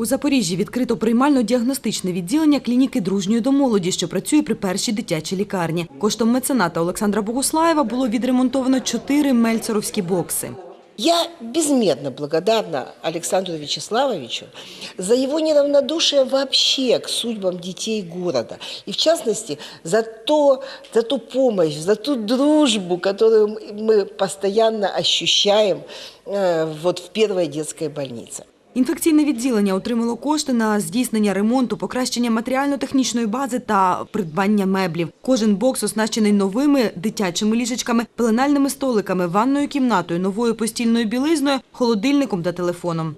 У Запоріжжі відкрито приймально-діагностичне відділення клініки дружньої до молоді, що працює при першій дитячій лікарні. Коштом мецената Олександра Богуслаєва було відремонтовано чотири мельцеровські бокси. Я безмерно благодарна Александру Вячеславовичу за его неравнодушие вообще к судьбам детей города. И в частности, за, то, за ту помощь, за ту дружбу, которую мы постоянно ощущаем э, вот в первой детской больнице. Інфекційне відділення отримало кошти на здійснення ремонту, покращення матеріально-технічної бази та придбання меблів. Кожен бокс оснащений новими дитячими ліжечками, пеленальними столиками, ванною кімнатою, новою постільною білизною, холодильником та телефоном.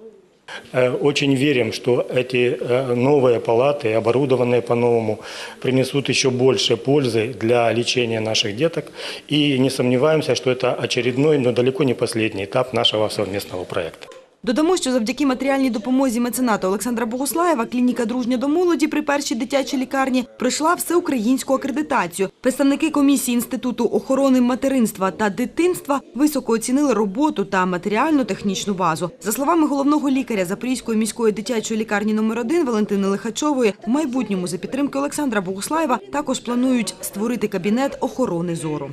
Э, Очень верим, что эти э, новые палаты, оборудованные по-новому, принесут еще больше пользы для лечения наших деток. И не сомневаемся, что это очередной, но далеко не последний этап нашего совместного проекта. Додамо, що завдяки матеріальній допомозі мецената Олександра Богуслаєва клініка «Дружня до молоді» при першій дитячій лікарні пройшла всеукраїнську акредитацію. Представники комісії Інституту охорони материнства та дитинства високо оцінили роботу та матеріально-технічну базу. За словами головного лікаря Запорізької міської дитячої лікарні номер 1 Валентини Лихачової, в майбутньому за підтримки Олександра Богуслаєва також планують створити кабінет охорони зору.